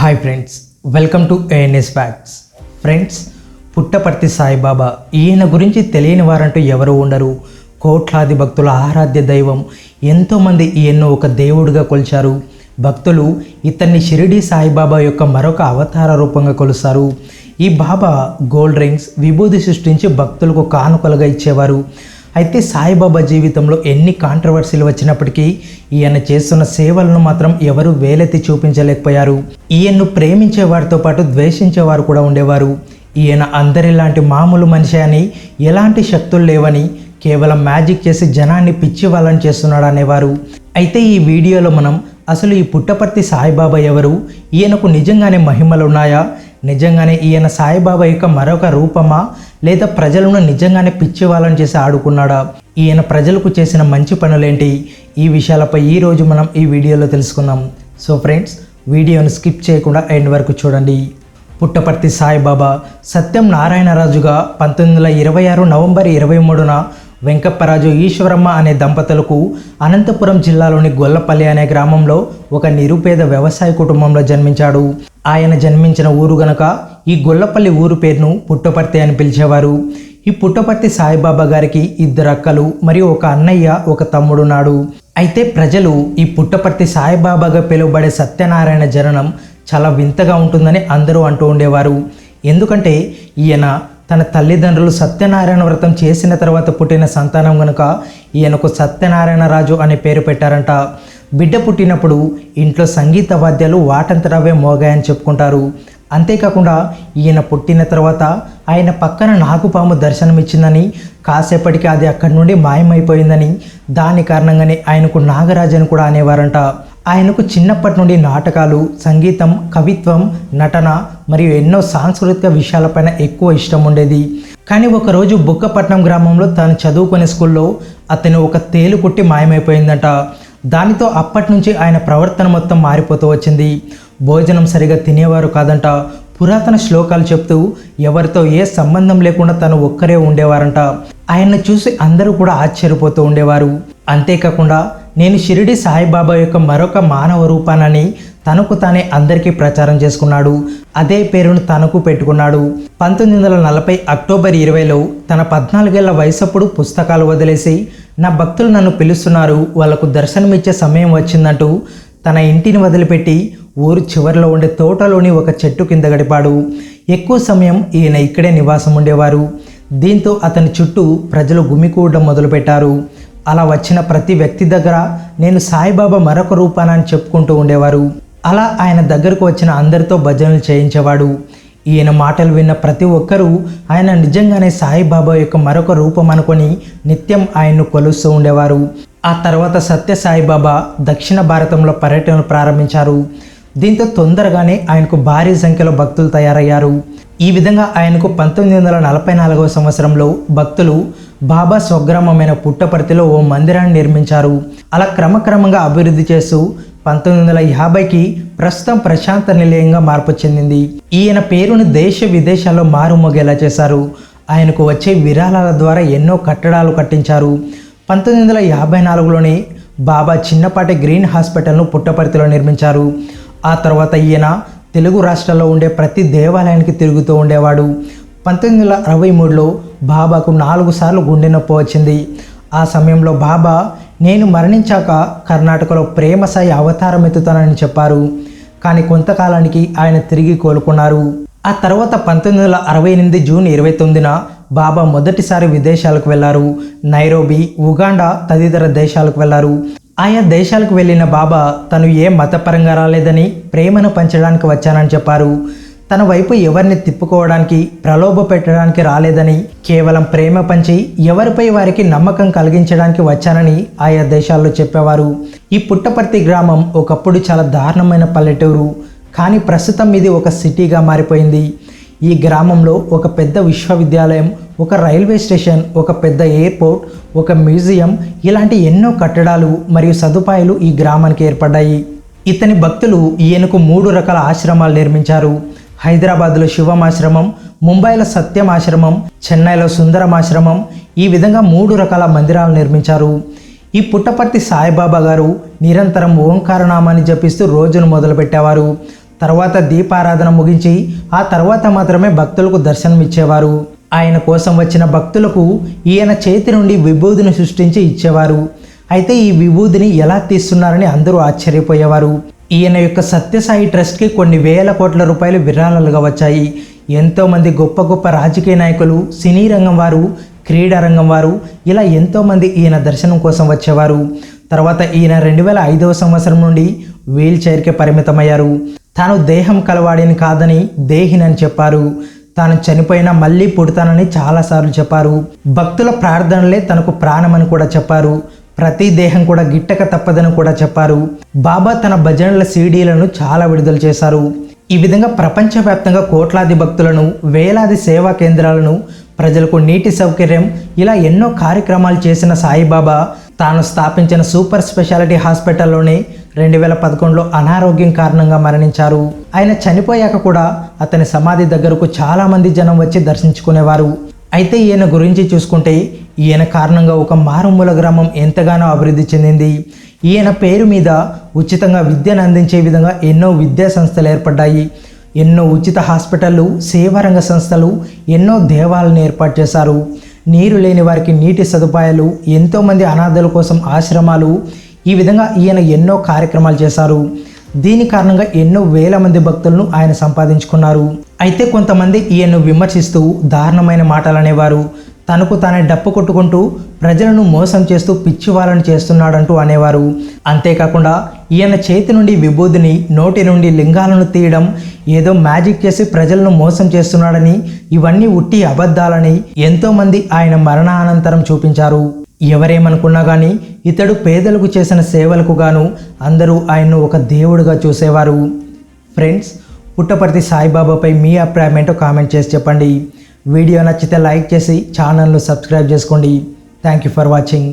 Hi friends welcome to ANS facts friends Puttaparthi Saibaba ఈయన గురించి తెలియని వారంటూ ఎవరు ఉండరు. కోట్లాది భక్తుల ఆరాధ్య దైవం ఎంతోమంది ఈయన్ను ఒక దేవుడిగా కొలిచారు. భక్తులు ఇతన్ని షిరిడి సాయిబాబా యొక్క మరొక అవతార రూపంగా కొలుస్తారు. ఈ బాబా గోల్డ్ రింగ్స్ విభూది సృష్టించి భక్తులకు కానుకలుగా ఇచ్చేవారు. అయితే సాయిబాబా జీవితంలో ఎన్ని కాంట్రవర్సీలు వచ్చినప్పటికీ ఈయన చేస్తున్న సేవలను మాత్రం ఎవరు వేలెత్తి చూపించలేకపోయారు. ఈయన్ను ప్రేమించే వారితో పాటు ద్వేషించేవారు కూడా ఉండేవారు. ఈయన అందరిలాంటి మామూలు మనిషి అని ఎలాంటి శక్తులు లేవని కేవలం మ్యాజిక్ చేసి జనాన్ని పిచ్చి వాళ్ళని చేస్తున్నాడు అనేవారు. అయితే ఈ వీడియోలో మనం అసలు ఈ పుట్టపర్తి సాయిబాబా ఎవరు ఈయనకు నిజంగానే మహిమలు ఉన్నాయా నిజంగానే ఈయన సాయిబాబా యొక్క మరొక రూపమా? లేదా ప్రజలను నిజంగానే పిచ్చి వాళ్ళని చేసి ఆడుకున్నాడా? ఈయన ప్రజలకు చేసిన మంచి పనులేంటి? ఈ విషయాలపై ఈరోజు మనం ఈ వీడియోలో తెలుసుకుందాం. సో ఫ్రెండ్స్ వీడియోను స్కిప్ చేయకుండా ఎండ్ వరకు చూడండి. పుట్టపర్తి సాయిబాబా సత్యం నారాయణరాజుగా పంతొమ్మిది వందల ఇరవై ఆరు నవంబర్ ఇరవై మూడున వెంకప్పరాజు ఈశ్వరమ్మ అనే దంపతులకు అనంతపురం జిల్లాలోని గొల్లపల్లి అనే గ్రామంలో ఒక నిరుపేద వ్యవసాయ కుటుంబంలో జన్మించాడు. ఆయన జన్మించిన ఊరు గనక ఈ గొల్లపల్లి ఊరు పేరును పుట్టపర్తి అని పిలిచేవారు. ఈ పుట్టపర్తి సాయిబాబా గారికి ఇద్దరు అక్కలు మరియు ఒక అన్నయ్య ఒక తమ్ముడున్నాడు. అయితే ప్రజలు ఈ పుట్టపర్తి సాయిబాబాగా పిలువబడే సత్యనారాయణ జననం చాలా వింతగా ఉంటుందని అందరూ అంటూ ఉండేవారు. ఎందుకంటే ఈయన తన తల్లిదండ్రులు సత్యనారాయణ వ్రతం చేసిన తర్వాత పుట్టిన సంతానం కనుక ఈయనకు సత్యనారాయణ రాజు అనే పేరు పెట్టారంట. బిడ్డ పుట్టినప్పుడు ఇంట్లో సంగీత వాద్యాలు వాటంతటవే మోగాయని చెప్పుకుంటారు. అంతేకాకుండా ఈయన పుట్టిన తర్వాత ఆయన పక్కన నాగుపాము దర్శనమిచ్చిందని కాసేపటికి అది అక్కడి నుండి మాయమైపోయిందని దాని కారణంగానే ఆయనకు నాగరాజు అని కూడా అనేవారంట. ఆయనకు చిన్నప్పటి నుండి నాటకాలు సంగీతం కవిత్వం నటన మరియు ఎన్నో సాంస్కృతిక విషయాలపైన ఎక్కువ ఇష్టం ఉండేది. కానీ ఒకరోజు బుక్కపట్నం గ్రామంలో తాను చదువుకునే స్కూల్లో అతను ఒక తేలు కుట్టి మాయమైపోయిందంట. దానితో అప్పటి నుంచి ఆయన ప్రవర్తన మొత్తం మారిపోతూ వచ్చింది. భోజనం సరిగా తినేవారు కాదంట. పురాతన శ్లోకాలు చెప్తూ ఎవరితో ఏ సంబంధం లేకుండా తను ఒక్కరే ఉండేవారంట. ఆయన్ని చూసి అందరూ కూడా ఆశ్చర్యపోతూ ఉండేవారు. అంతేకాకుండా నేను షిరిడి సాయిబాబా యొక్క మరొక మానవ రూపానని తనకు తానే అందరికీ ప్రచారం చేసుకున్నాడు. అదే పేరును తనకు పెట్టుకున్నాడు. పంతొమ్మిది వందల నలభై అక్టోబర్ ఇరవైలో తన పద్నాలుగేళ్ళ వయసప్పుడు పుస్తకాలు వదిలేసి నా భక్తులు నన్ను పిలుస్తున్నారు వాళ్ళకు దర్శనమిచ్చే సమయం వచ్చిందంటూ తన ఇంటిని వదిలిపెట్టి ఊరు చివరిలో ఉండే తోటలోని ఒక చెట్టు కింద గడిపాడు. ఎక్కువ సమయం ఈయన ఇక్కడే నివాసం ఉండేవారు. దీంతో అతని చుట్టూ ప్రజలు గుమికూడడం మొదలుపెట్టారు. అలా వచ్చిన ప్రతి వ్యక్తి దగ్గర నేను సాయిబాబా మరొక రూపానని చెప్పుకుంటూ ఉండేవారు. అలా ఆయన దగ్గరకు వచ్చిన అందరితో భజనలు చేయించేవాడు. ఈయన మాటలు విన్న ప్రతి ఒక్కరూ ఆయన నిజంగానే సాయిబాబా యొక్క మరొక రూపం అనుకొని నిత్యం ఆయన్ను కొలుస్తూ ఉండేవారు. ఆ తర్వాత సత్య సాయిబాబా దక్షిణ భారతంలో పర్యటనలు ప్రారంభించారు. దీంతో తొందరగానే ఆయనకు భారీ సంఖ్యలో భక్తులు తయారయ్యారు. ఈ విధంగా ఆయనకు పంతొమ్మిది వందల నలభై నాలుగవ సంవత్సరంలో భక్తులు బాబా స్వగ్రామమైన పుట్టపర్తిలో ఓ మందిరాన్ని నిర్మించారు. అలా క్రమక్రమంగా అభివృద్ధి చేస్తూ పంతొమ్మిది వందల యాభైకి ప్రస్తుతం ప్రశాంత నిలయంగా మార్పు చెందింది. ఈయన పేరును దేశ విదేశాల్లో మారుమోగేలా చేశారు. ఆయనకు వచ్చే విరాళాల ద్వారా ఎన్నో కట్టడాలు కట్టించారు. పంతొమ్మిది వందల యాభై నాలుగులోనే బాబా చిన్నపాటి గ్రీన్ హాస్పిటల్ను పుట్టపర్తిలో నిర్మించారు. ఆ తర్వాత ఈయన తెలుగు రాష్ట్రాల్లో ఉండే ప్రతి దేవాలయానికి తిరుగుతూ ఉండేవాడు. పంతొమ్మిది వందల అరవై మూడులో బాబాకు నాలుగు సార్లు గుండె నొప్పి వచ్చింది. ఆ సమయంలో బాబా నేను మరణించాక కర్ణాటకలో ప్రేమ సాయి అవతారం ఎత్తుతానని చెప్పారు. కానీ కొంతకాలానికి ఆయన తిరిగి కోలుకున్నారు. ఆ తర్వాత పంతొమ్మిది వందల అరవై ఎనిమిది జూన్ ఇరవై తొమ్మిదిన బాబా మొదటిసారి విదేశాలకు వెళ్ళారు. నైరోబి ఉగాండా తదితర దేశాలకు వెళ్ళారు. ఆయా దేశాలకు వెళ్ళిన బాబా తను ఏ మతపరంగా రాలేదని ప్రేమను పంచడానికి వచ్చానని చెప్పారు. తన వైపు ఎవరిని తిప్పుకోవడానికి ప్రలోభ పెట్టడానికి రాలేదని కేవలం ప్రేమ పంచి ఎవరిపై వారికి నమ్మకం కలిగించడానికి వచ్చానని ఆయా దేశాల్లో చెప్పేవారు. ఈ పుట్టపర్తి గ్రామం ఒకప్పుడు చాలా దారుణమైన పల్లెటూరు కానీ ప్రస్తుతం ఇది ఒక సిటీగా మారిపోయింది. ఈ గ్రామంలో ఒక పెద్ద విశ్వవిద్యాలయం ఒక రైల్వే స్టేషన్ ఒక పెద్ద ఎయిర్పోర్ట్ ఒక మ్యూజియం ఇలాంటి ఎన్నో కట్టడాలు మరియు సదుపాయాలు ఈ గ్రామానికి ఏర్పడ్డాయి. ఇతని భక్తులు ఈయనకు మూడు రకాల ఆశ్రమాలు నిర్మించారు. హైదరాబాద్లో శివమాశ్రమం ముంబైలో సత్యం ఆశ్రమం చెన్నైలో సుందరం ఆశ్రమం ఈ విధంగా మూడు రకాల మందిరాలు నిర్మించారు. ఈ పుట్టపర్తి సాయిబాబా గారు నిరంతరం ఓంకారనామాన్ని జపిస్తూ రోజును మొదలుపెట్టేవారు. తర్వాత దీపారాధన ముగించి ఆ తర్వాత మాత్రమే భక్తులకు దర్శనం ఇచ్చేవారు ఆయన కోసం వచ్చిన భక్తులకు ఈయన చేతి నుండి విభూదిని సృష్టించి ఇచ్చేవారు. అయితే ఈ విభూదిని ఎలా తీస్తున్నారని అందరూ ఆశ్చర్యపోయేవారు. ఈయన యొక్క సత్యసాయి ట్రస్ట్కి కొన్ని వేల కోట్ల రూపాయలు విరాళాలుగా వచ్చాయి. ఎంతోమంది గొప్ప గొప్ప రాజకీయ నాయకులు సినీ రంగం వారు క్రీడా రంగం వారు ఇలా ఎంతోమంది ఈయన దర్శనం కోసం వచ్చేవారు. తర్వాత ఈయన రెండు వేల ఐదవ సంవత్సరం నుండి వీల్ చైర్కే పరిమితమయ్యారు. తాను దేహం కలవాడిని కాదని దేహినని చెప్పారు. తాను చనిపోయినా మళ్ళీ పుడతానని చాలాసార్లు చెప్పారు. భక్తుల ప్రార్థనలే తనకు ప్రాణమని కూడా చెప్పారు. ప్రతి దేహం కూడా గిట్టక తప్పదని కూడా చెప్పారు. బాబా తన భజనల సీడీలను చాలా విడుదల చేశారు. ఈ విధంగా ప్రపంచవ్యాప్తంగా కోట్లాది భక్తులను వేలాది సేవా కేంద్రాలను ప్రజలకు నీటి సౌకర్యం ఇలా ఎన్నో కార్యక్రమాలు చేసిన సాయిబాబా తాను స్థాపించిన సూపర్ స్పెషాలిటీ హాస్పిటల్లోనే రెండు వేల పదకొండులో అనారోగ్యం కారణంగా మరణించారు. ఆయన చనిపోయాక కూడా అతని సమాధి దగ్గరకు చాలామంది జనం వచ్చి దర్శించుకునేవారు. అయితే ఈయన గురించి చూసుకుంటే ఈయన కారణంగా ఒక మారుమూల గ్రామం ఎంతగానో అభివృద్ధి చెందింది. ఈయన పేరు మీద ఉచితంగా విద్యను అందించే విధంగా ఎన్నో విద్యా సంస్థలు ఏర్పడ్డాయి. ఎన్నో ఉచిత హాస్పిటళ్ళు సేవారంగ సంస్థలు ఎన్నో దేవాలను ఏర్పాటు చేశారు. నీరు లేని వారికి నీటి సదుపాయాలు ఎంతోమంది అనాథల కోసం ఆశ్రమాలు ఈ విధంగా ఈయన ఎన్నో కార్యక్రమాలు చేశారు. దీని కారణంగా ఎన్నో వేల మంది భక్తులను ఆయన సంపాదించుకున్నారు. అయితే కొంతమంది ఈయన్ను విమర్శిస్తూ దారుణమైన మాటలు అనేవారు. తనకు తానే డప్పు కొట్టుకుంటూ ప్రజలను మోసం చేస్తూ పిచ్చివాళ్ళను చేస్తున్నాడంటూ అనేవారు. అంతేకాకుండా ఈయన చేతి నుండి విభూదిని నోటి నుండి లింగాలను తీయడం ఏదో మ్యాజిక్ చేసి ప్రజలను మోసం చేస్తున్నాడని ఇవన్నీ ఉట్టి అబద్ధాలని ఎంతోమంది ఆయన మరణానంతరం చూపించారు. ఎవరేమనుకున్నా కానీ ఇతడు పేదలకు చేసిన సేవలకు గాను అందరూ ఆయన్ను ఒక దేవుడిగా చూసేవారు. ఫ్రెండ్స్ పుట్టపర్తి సాయిబాబాపై మీ అభిప్రాయం ఏంటో కామెంట్ చేసి చెప్పండి. వీడియో నచ్చితే లైక్ చేసి ఛానల్ను సబ్స్క్రైబ్ చేసుకోండి. Thank you for watching